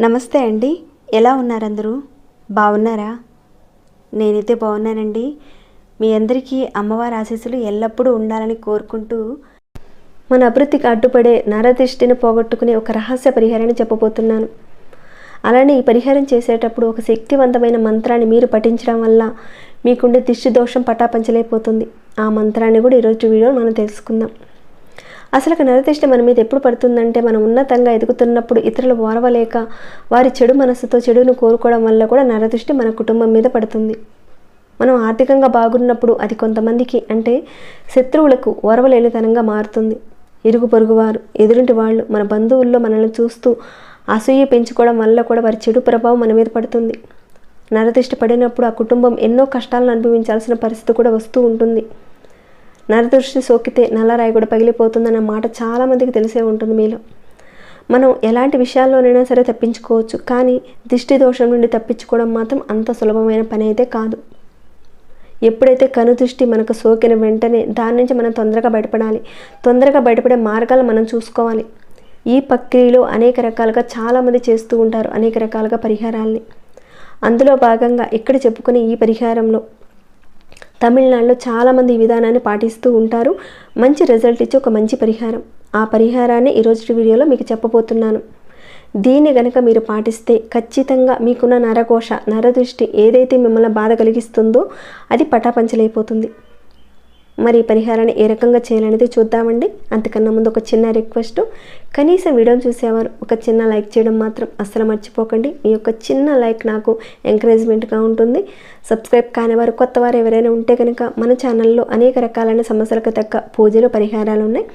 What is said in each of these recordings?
నమస్తే అండి. ఎలా ఉన్నారు అందరూ బాగున్నారా? నేనైతే బాగున్నానండి. మీ అందరికీ అమ్మవారి ఆశీస్సులు ఎల్లప్పుడూ ఉండాలని కోరుకుంటూ మన అభివృద్ధికి అడ్డుపడే నరదిష్టిని పోగొట్టుకునే ఒక రహస్య పరిహారాన్ని చెప్పబోతున్నాను. అలానే ఈ పరిహారం చేసేటప్పుడు ఒక శక్తివంతమైన మంత్రాన్ని మీరు పఠించడం వల్ల మీకుండే దిష్టి దోషం పటాపంచలైపోతుంది. ఆ మంత్రాన్ని కూడా ఈరోజు వీడియో మనం తెలుసుకుందాం. అసలు ఒక నరదిష్టి మన మీద ఎప్పుడు పడుతుందంటే మనం ఉన్నతంగా ఎదుగుతున్నప్పుడు ఇతరులు ఓరవలేక వారి చెడు మనస్సుతో చెడును కోరుకోవడం వల్ల కూడా నరదృష్టి మన కుటుంబం మీద పడుతుంది. మనం ఆర్థికంగా బాగున్నప్పుడు అది కొంతమందికి అంటే శత్రువులకు ఓరవలేనితనంగా మారుతుంది. ఇరుగు పొరుగువారు ఎదురింటి వాళ్ళు మన బంధువుల్లో మనల్ని చూస్తూ అసూయ పెంచుకోవడం వల్ల కూడా వారి చెడు ప్రభావం మన మీద పడుతుంది. నరదృష్టి పడినప్పుడు ఆ కుటుంబం ఎన్నో కష్టాలను అనుభవించాల్సిన పరిస్థితి కూడా వస్తూ ఉంటుంది. నరదృష్టి సోకితే నల్లరాయి కూడా పగిలిపోతుందన్న మాట చాలామందికి తెలిసే ఉంటుంది మీలో. మనం ఎలాంటి విషయాల్లోనైనా సరే తప్పించుకోవచ్చు కానీ దిష్టి దోషం నుండి తప్పించుకోవడం మాత్రం అంత సులభమైన పని అయితే కాదు. ఎప్పుడైతే కనుదృష్టి మనకు సోకిన వెంటనే దాని నుంచి మనం తొందరగా బయటపడాలి. తొందరగా బయటపడే మార్గాలు మనం చూసుకోవాలి. ఈ ప్రక్రియలో అనేక రకాలుగా చాలామంది చేస్తూ ఉంటారు అనేక రకాలుగా పరిహారాల్ని. అందులో భాగంగా ఇక్కడ చెప్పుకునే ఈ పరిహారంలో తమిళనాడులో చాలామంది ఈ విధానాన్ని పాటిస్తూ ఉంటారు. మంచి రిజల్ట్ ఇచ్చే ఒక మంచి పరిహారం. ఆ పరిహారాన్ని ఈరోజు వీడియోలో మీకు చెప్పబోతున్నాను. దీన్ని గనక మీరు పాటిస్తే ఖచ్చితంగా మీకున్న నరకోశ నరదృష్టి ఏదైతే మిమ్మల్ని బాధ కలిగిస్తుందో అది పటాపంచలైపోతుంది. మరి ఈ పరిహారాన్ని ఏ రకంగా చేయాలనేది చూద్దామండి. అంతకన్నా ముందు ఒక చిన్న రిక్వెస్ట్ కనీసం వీడియోని చూసేవారు ఒక చిన్న లైక్ చేయడం మాత్రం అస్సలు మర్చిపోకండి. మీ యొక్క చిన్న లైక్ నాకు ఎంకరేజ్మెంట్గా ఉంటుంది. సబ్స్క్రైబ్ కాని వారు కొత్త వారు ఎవరైనా ఉంటే కనుక మన ఛానల్లో అనేక రకాలైన సమస్యలకు తగ్గ పూజలు పరిహారాలు ఉన్నాయి.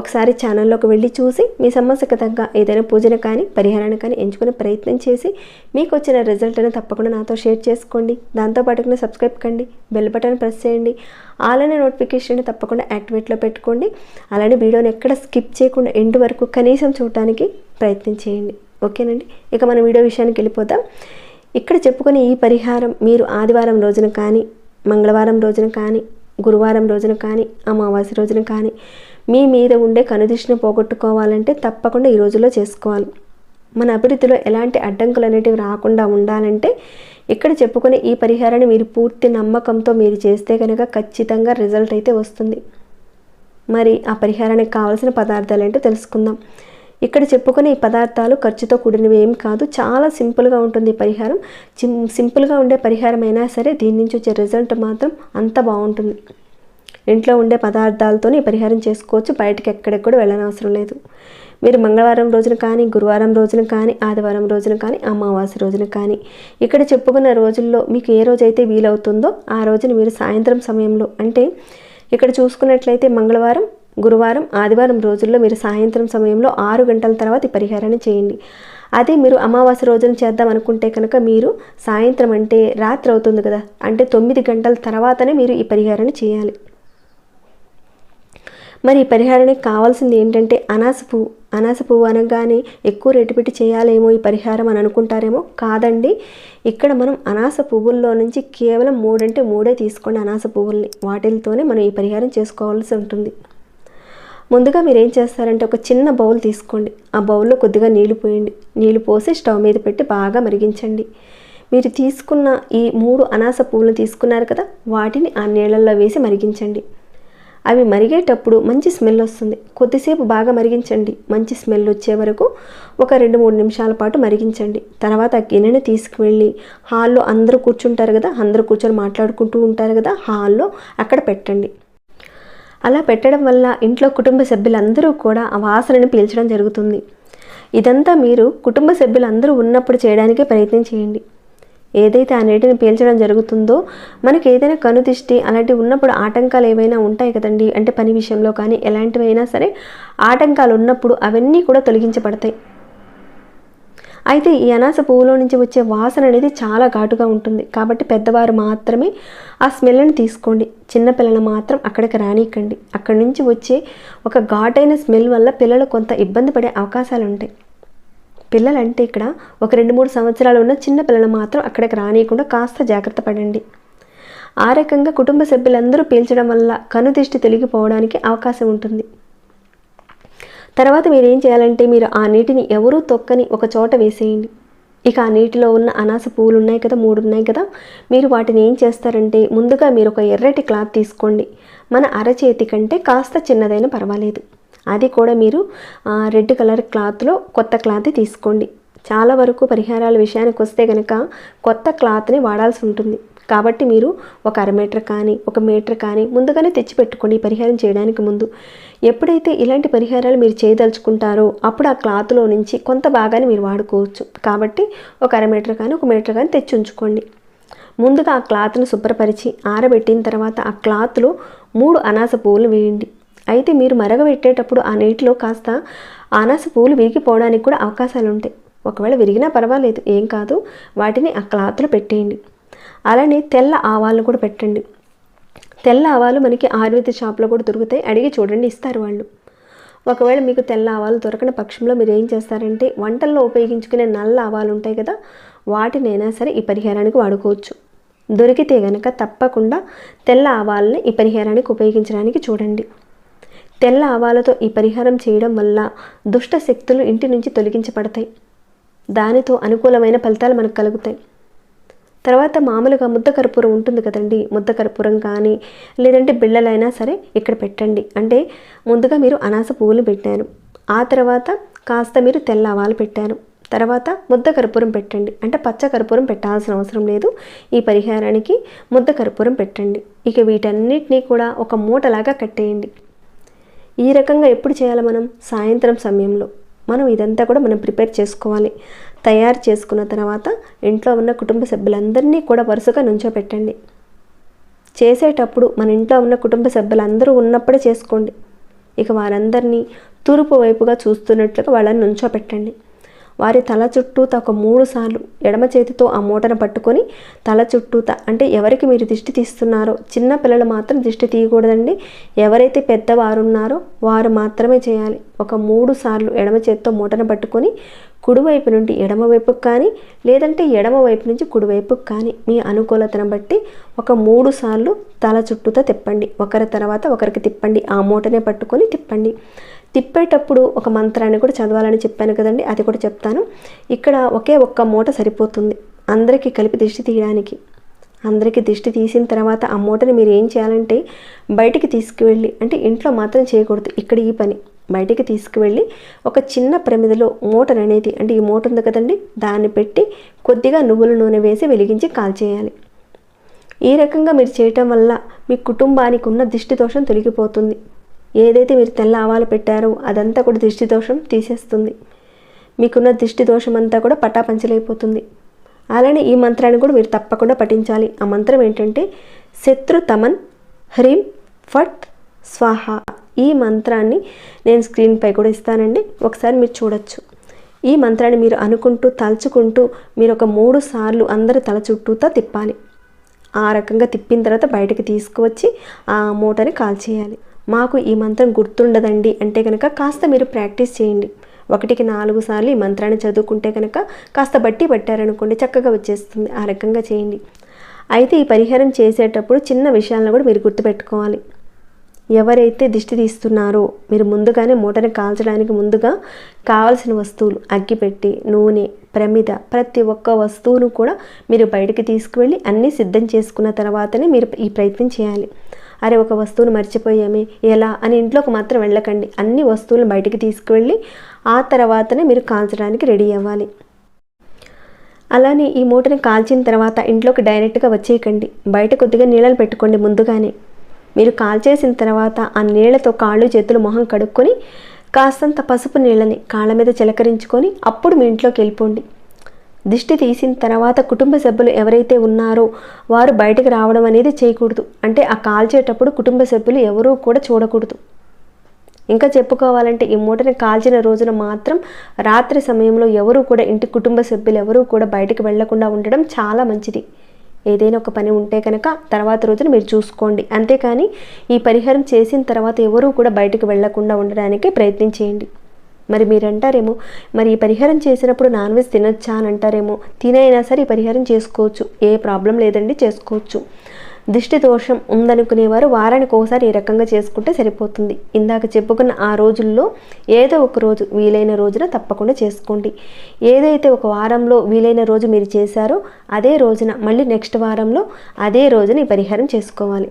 ఒకసారి ఛానల్లోకి వెళ్ళి చూసి మీ సమస్యకు తగ్గ ఏదైనా పూజను కానీ పరిహారాన్ని కానీ ఎంచుకునే ప్రయత్నం చేసి మీకు వచ్చిన రిజల్ట్ని తప్పకుండా నాతో షేర్ చేసుకోండి. దాంతోపాటుగా సబ్స్క్రైబ్ కండి. బెల్ బటన్ ప్రెస్ చేయండి. అలానే నోటిఫికేషన్ తప్పకుండా యాక్టివేట్లో పెట్టుకోండి. అలానే వీడియోని ఎక్కడ స్కిప్ చేయకుండా ఎండ్ వరకు కనీసం చూడటానికి ప్రయత్నం చేయండి. ఓకేనండి? ఇక మన వీడియో విషయానికి వెళ్ళిపోతాం ఇక్కడ చెప్పుకునే ఈ పరిహారం మీరు ఆదివారం రోజున కానీ మంగళవారం రోజున కానీ గురువారం రోజున కానీ అమావాస్య రోజున కానీ మీ మీద ఉండే కనుదిష్టిని పోగొట్టుకోవాలంటే తప్పకుండా ఈ రోజుల్లో చేసుకోవాలి. మన అభివృద్ధిలో ఎలాంటి అడ్డంకులు అనేటివి రాకుండా ఉండాలంటే ఇక్కడ చెప్పుకునే ఈ పరిహారాన్ని మీరు పూర్తి నమ్మకంతో మీరు చేస్తే కనుక ఖచ్చితంగా రిజల్ట్ అయితే వస్తుంది. మరి ఆ పరిహారానికి కావాల్సిన పదార్థాలు ఏంటో తెలుసుకుందాం. ఇక్కడ చెప్పుకునే ఈ పదార్థాలు ఖర్చుతో కూడినవి ఏం కాదు చాలా సింపుల్గా ఉంటుంది ఈ పరిహారం. సింపుల్గా ఉండే పరిహారం అయినా సరే దీని నుంచి వచ్చే రిజల్ట్ మాత్రం అంత బాగుంటుంది. ఇంట్లో ఉండే పదార్థాలతోనే పరిహారం చేసుకోవచ్చు. బయటకు ఎక్కడికి కూడా వెళ్ళనవసరం లేదు. మీరు మంగళవారం రోజున కానీ గురువారం రోజున కానీ ఆదివారం రోజున కానీ అమావాస్య రోజున కానీ ఇక్కడ చెప్పుకున్న రోజుల్లో మీకు ఏ రోజైతే వీలవుతుందో ఆ రోజున మీరు సాయంత్రం సమయంలో అంటే ఇక్కడ చూసుకున్నట్లయితే మంగళవారం గురువారం ఆదివారం రోజుల్లో మీరు సాయంత్రం సమయంలో ఆరు గంటల తర్వాత ఈ పరిహారాన్ని చేయండి. అదే మీరు అమావాస్య రోజున చేద్దాం అనుకుంటే కనుక మీరు సాయంత్రం అంటే రాత్రి అవుతుంది కదా అంటే తొమ్మిది గంటల తర్వాతనే మీరు ఈ పరిహారాన్ని చేయాలి. మరి ఈ పరిహారానికి కావాల్సింది ఏంటంటే అనాస పువ్వు. అనాస పువ్వు అనగానే ఎక్కువ రేటు పెట్టి చేయాలేమో ఈ పరిహారం అని అనుకుంటారేమో? కాదండి. ఇక్కడ మనం అనాస పువ్వుల్లో నుంచి కేవలం మూడంటే మూడే తీసుకోండి అనాస పువ్వుల్ని వాటితోనే మనం ఈ పరిహారం చేసుకోవాల్సి ఉంటుంది. ముందుగా మీరు ఏం చేస్తారంటే ఒక చిన్న బౌల్ తీసుకోండి. ఆ బౌల్లో కొద్దిగా నీళ్ళు పోయండి. నీళ్ళు పోసి స్టవ్ మీద పెట్టి బాగా మరిగించండి. మీరు తీసుకున్న ఈ మూడు అనాస పువ్వులు తీసుకున్నారు కదా వాటిని ఆ నీళ్ళల్లో వేసి మరిగించండి. అవి మరిగేటప్పుడు మంచి స్మెల్ వస్తుంది. కొద్దిసేపు బాగా మరిగించండి. మంచి స్మెల్ వచ్చే వరకు ఒక రెండు మూడు నిమిషాల పాటు మరిగించండి. తర్వాత గిన్నెని తీసుకువెళ్ళి హాల్లో అందరూ కూర్చుంటారు కదా అందరూ కూర్చొని మాట్లాడుకుంటూ ఉంటారు కదా హాల్లో అక్కడ పెట్టండి. అలా పెట్టడం వల్ల ఇంట్లో కుటుంబ సభ్యులందరూ కూడా ఆ వాసనని పీల్చడం జరుగుతుంది. ఇదంతా మీరు కుటుంబ సభ్యులందరూ ఉన్నప్పుడు చేయడానికే ప్రయత్నం చేయండి. ఏదైతే ఆ నీటిని పీల్చడం జరుగుతుందో మనకి ఏదైనా కనుదిష్టి అలాంటివి ఉన్నప్పుడు ఆటంకాలు ఏవైనా ఉంటాయి కదండి? అంటే పని విషయంలో కానీ ఎలాంటివైనా సరే ఆటంకాలు ఉన్నప్పుడు అవన్నీ కూడా తొలగించబడతాయి. అయితే ఈ అనాస పువ్వులో నుంచి వచ్చే వాసన అనేది చాలా ఘాటుగా ఉంటుంది. కాబట్టి పెద్దవారు మాత్రమే ఆ స్మెల్ని తీసుకోండి. చిన్నపిల్లలు మాత్రం అక్కడికి రానికండి. అక్కడి నుంచి వచ్చే ఒక ఘాటైన స్మెల్ వల్ల పిల్లలు కొంత ఇబ్బంది పడే అవకాశాలు ఉంటాయి. పిల్లలంటే ఇక్కడ ఒక రెండు మూడు సంవత్సరాలు ఉన్న చిన్న పిల్లలు మాత్రం అక్కడికి రానియకుండా కాస్త జాగ్రత్త పడండి. ఆ రకంగా కుటుంబ సభ్యులందరూ పీల్చడం వల్ల కనుదిష్టి తొలగిపోవడానికి అవకాశం ఉంటుంది. తర్వాత మీరు ఏం చేయాలంటే మీరు ఆ నీటిని ఎవరూ తొక్కని ఒక చోట వేసేయండి. ఇక ఆ నీటిలో ఉన్న అనాస పువ్వులు ఉన్నాయి కదా మూడు ఉన్నాయి కదా మీరు వాటిని ఏం చేస్తారంటే ముందుగా మీరు ఒక ఎర్రటి క్లాత్ తీసుకోండి. మన అరచేతి కంటే కాస్త చిన్నదైనా పర్వాలేదు. అది కూడా మీరు రెడ్ కలర్ క్లాత్లో కొత్త క్లాత్ తీసుకోండి. చాలా వరకు పరిహారాల విషయానికి వస్తే కనుక కొత్త క్లాత్ని వాడాల్సి ఉంటుంది. కాబట్టి మీరు ఒక అర మీటర్ కానీ ఒక మీటర్ కానీ ముందుగానే తెచ్చి పెట్టుకోండి పరిహారం చేయడానికి ముందు. ఎప్పుడైతే ఇలాంటి పరిహారాలు మీరు చేయదలుచుకుంటారో అప్పుడు ఆ క్లాత్లో నుంచి కొంత భాగాన్ని మీరు వాడుకోవచ్చు. కాబట్టి ఒక అర మీటర్ కానీ ఒక మీటర్ కానీ తెచ్చి ఉంచుకోండి. ముందుగా ఆ క్లాత్ను శుభ్రపరిచి ఆరబెట్టిన తర్వాత ఆ క్లాత్లో మూడు అనాస పువ్వులు వేయండి. అయితే మీరు మరగబెట్టేటప్పుడు ఆ నీటిలో కాస్త అనాస పూలు విరిగిపోవడానికి కూడా అవకాశాలు ఉంటాయి ఒకవేళ విరిగినా పర్వాలేదు ఏం కాదు. వాటిని ఆ క్లాత్లో పెట్టేయండి. అలానే తెల్ల ఆవాలను కూడా పెట్టండి. తెల్ల ఆవాలు మనకి ఆయుర్వేద షాప్లో కూడా దొరుకుతాయి. అడిగి చూడండి ఇస్తారు వాళ్ళు. ఒకవేళ మీకు తెల్ల ఆవాలు దొరకని పక్షంలో మీరు ఏం చేస్తారంటే వంటల్లో ఉపయోగించుకునే నల్ల ఆవాలు ఉంటాయి కదా వాటినైనా సరే ఈ పరిహారానికి వాడుకోవచ్చు. దొరికితే గనక తప్పకుండా తెల్ల ఆవాలని ఈ పరిహారానికి ఉపయోగించడానికి చూడండి. తెల్ల ఆవాలతో ఈ పరిహారం చేయడం వల్ల దుష్ట శక్తులు ఇంటి నుంచి తొలగించబడతాయి. దానితో అనుకూలమైన ఫలితాలు మనకు కలుగుతాయి. తర్వాత మామూలుగా ముద్ద కర్పూరం ఉంటుంది కదండి. ముద్ద కర్పూరం కానీ లేదంటే బిళ్ళలైనా సరే ఇక్కడ పెట్టండి. అంటే ముందుగా మీరు అనాస పువ్వులు పెట్టారు. ఆ తర్వాత కాస్త మీరు తెల్ల ఆవాలు పెట్టారు. తర్వాత ముద్ద కర్పూరం పెట్టండి. అంటే పచ్చ కర్పూరం పెట్టాల్సిన అవసరం లేదు. ఈ పరిహారానికి ముద్ద కర్పూరం పెట్టండి. ఇక వీటన్నిటినీ కూడా ఒక మూటలాగా కట్టేయండి. ఈ రకంగా ఎప్పుడు చేయాలి మనం? సాయంత్రం సమయంలో. మనం ఇదంతా కూడా మనం ప్రిపేర్ చేసుకోవాలి. తయారు చేసుకున్న తర్వాత ఇంట్లో ఉన్న కుటుంబ సభ్యులందరినీ కూడా వరుసగా నుంచోపెట్టండి. చేసేటప్పుడు మన ఇంట్లో ఉన్న కుటుంబ సభ్యులందరూ ఉన్నప్పుడే చేసుకోండి. ఇక వారందరినీ తూర్పు వైపుగా చూస్తున్నట్లుగా వాళ్ళని నుంచోపెట్టండి. వారి తల చుట్టూత ఒక మూడు సార్లు ఎడమ చేతితో ఆ మూటను పట్టుకొని తల చుట్టూత. అంటే ఎవరికి మీరు దిష్టి తీస్తున్నారో చిన్న పిల్లలు మాత్రం దిష్టి తీయకూడదండి. ఎవరైతే పెద్దవారున్నారో వారు మాత్రమే చేయాలి. ఒక మూడు సార్లు ఎడమ చేతితో మూటను పట్టుకొని కుడివైపు నుండి ఎడమవైపుకి కానీ లేదంటే ఎడమవైపు నుంచి కుడివైపుకు కానీ మీ అనుకూలతను బట్టి ఒక మూడు సార్లు తల చుట్టూతో తిప్పండి. ఒకరి తర్వాత ఒకరికి తిప్పండి. ఆ మూటనే పట్టుకొని తిప్పండి. తిప్పేటప్పుడు ఒక మంత్రాన్ని కూడా చదవాలని చెప్పాను కదండి అది కూడా చెప్తాను. ఇక్కడ ఒకే ఒక్క మూట సరిపోతుంది. అందరికీ కలిపి దిష్టి తీయడానికి. అందరికీ దిష్టి తీసిన తర్వాత ఆ మూటని మీరు ఏం చేయాలంటే బయటికి తీసుకువెళ్ళి అంటే ఇంట్లో మాత్రం చేయకూడదు ఇక్కడ ఈ పని. బయటికి తీసుకువెళ్ళి ఒక చిన్న ప్రమిదలో మూటను అనేది అంటే ఈ మూట ఉంది కదండి దాన్ని పెట్టి కొద్దిగా నువ్వుల నూనె వేసి వెలిగించి కాల్చేయాలి. ఈ రకంగా మీరు చేయటం వల్ల మీ కుటుంబానికి ఉన్న దిష్టి దోషం తొలగిపోతుంది. ఏదైతే మీరు తెల్ల ఆవాలు పెట్టారో అదంతా కూడా దిష్టి దోషం తీసేస్తుంది. మీకున్న దిష్టి దోషం అంతా కూడా పటాపంచలైపోతుంది. అలానే ఈ మంత్రాన్ని కూడా మీరు తప్పకుండా పఠించాలి. ఆ మంత్రం ఏంటంటే శత్రు తమన్ హ్రీం ఫట్ స్వాహ. ఈ మంత్రాన్ని నేను స్క్రీన్పై కూడా ఇస్తానండి. ఒకసారి మీరు చూడొచ్చు. ఈ మంత్రాన్ని మీరు అనుకుంటూ తలుచుకుంటూ మీరు ఒక మూడు సార్లు అందరి తల చుట్టూతో తిప్పాలి. ఆ రకంగా తిప్పిన తర్వాత బయటకు తీసుకువచ్చి ఆ మూటని కాల్చేయాలి. మాకు ఈ మంత్రం గుర్తుండదండి. అంటే కనుక కాస్త మీరు ప్రాక్టీస్ చేయండి. ఒకటికి నాలుగు సార్లు ఈ మంత్రాన్ని చదువుకుంటే కనుక కాస్త బట్టి పట్టారనుకోండి చక్కగా వచ్చేస్తుంది. ఆ రకంగా చేయండి. అయితే ఈ పరిహారం చేసేటప్పుడు చిన్న విషయాలను కూడా మీరు గుర్తుపెట్టుకోవాలి. ఎవరైతే దిష్టి తీస్తున్నారో మీరు ముందుగానే మూటని కాల్చడానికి ముందుగా కావలసిన వస్తువులు అగ్గిపెట్టి నూనె ప్రమిద ప్రతి ఒక్క వస్తువును కూడా మీరు బయటికి తీసుకువెళ్ళి అన్నీ సిద్ధం చేసుకున్న తర్వాతనే మీరు ఈ ప్రయత్నం చేయాలి. అరే ఒక వస్తువును మర్చిపోయామే. ఎలా? అని ఇంట్లోకి మాత్రం వెళ్ళకండి. అన్ని వస్తువులను బయటికి తీసుకువెళ్ళి ఆ తర్వాతనే మీరు కాల్చడానికి రెడీ అవ్వాలి. అలానే ఈ మూటని కాల్చిన తర్వాత ఇంట్లోకి డైరెక్ట్గా వచ్చేయకండి. బయట కొద్దిగా నీళ్ళని పెట్టుకోండి ముందుగానే. మీరు కాల్చేసిన తర్వాత ఆ నీళ్ళతో కాళ్ళు చేతులు మొహం కడుక్కొని కాస్తంత పసుపు నీళ్ళని కాళ్ళ మీద చిలకరించుకొని అప్పుడు మీ ఇంట్లోకి వెళ్ళిపోండి. దిష్టి తీసిన తర్వాత కుటుంబ సభ్యులు ఎవరైతే ఉన్నారో వారు బయటకు రావడం అనేది చేయకూడదు. అంటే ఆ కాల్చేటప్పుడు కుటుంబ సభ్యులు ఎవరూ కూడా చూడకూడదు. ఇంకా చెప్పుకోవాలంటే ఈ మూటని కాల్చిన రోజున మాత్రం రాత్రి సమయంలో ఎవరూ కూడా ఇంటి కుటుంబ సభ్యులు ఎవరూ కూడా బయటకు వెళ్ళకుండా ఉండడం చాలా మంచిది. ఏదైనా ఒక పని ఉంటే కనుక తర్వాత రోజున మీరు చూసుకోండి. అంతేకాని ఈ పరిహారం చేసిన తర్వాత ఎవరూ కూడా బయటకు వెళ్ళకుండా ఉండడానికి ప్రయత్నం చేయండి. మరి మీరంటారేమో మరి ఈ పరిహారం చేసినప్పుడు నాన్ వెజ్ తినొచ్చా అని అంటారేమో. తినైనా సరే ఈ పరిహారం చేసుకోవచ్చు. ఏ ప్రాబ్లం లేదండి చేసుకోవచ్చు. దిష్టి దోషం ఉందనుకునేవారు వారానికి ఒకసారి ఈ రకంగా చేసుకుంటే సరిపోతుంది. ఇందాక చెప్పుకున్న ఆ రోజుల్లో ఏదో ఒక రోజు వీలైన రోజున తప్పకుండా చేసుకోండి. ఏదైతే ఒక వారంలో వీలైన రోజు మీరు చేశారో అదే రోజున మళ్ళీ నెక్స్ట్ వారంలో అదే రోజున ఈ పరిహారం చేసుకోవాలి.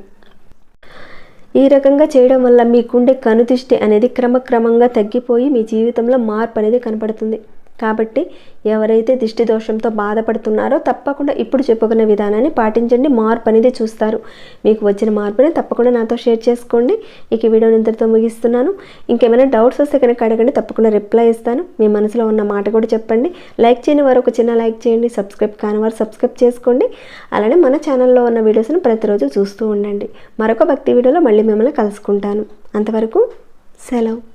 ఈ రకంగా చేయడం వల్ల మీకుండే కనుదిష్టి అనేది క్రమక్రమంగా తగ్గిపోయి మీ జీవితంలో మార్పు అనేది కనపడుతుంది. కాబట్టి ఎవరైతే దిష్టి దోషంతో బాధపడుతున్నారో తప్పకుండా ఇప్పుడు చెప్పుకున్న విధానాన్ని పాటించండి. మార్పు అనేది చూస్తారు. మీకు వచ్చిన మార్పుని తప్పకుండా నాతో షేర్ చేసుకోండి. ఇక వీడియోని ఇంతటితో ముగిస్తున్నాను. ఇంకేమైనా డౌట్స్ వస్తే కనుక అడగండి. తప్పకుండా రిప్లై ఇస్తాను. మీ మనసులో ఉన్న మాట కూడా చెప్పండి. లైక్ చేయని వారు ఒక చిన్న లైక్ చేయండి. సబ్స్క్రైబ్ కాని వారు సబ్స్క్రైబ్ చేసుకోండి. అలానే మన ఛానల్లో ఉన్న వీడియోస్ని ప్రతిరోజు చూస్తూ ఉండండి. మరొక భక్తి వీడియోలో మళ్ళీ మిమ్మల్ని కలుసుకుంటాను. అంతవరకు సెలవు.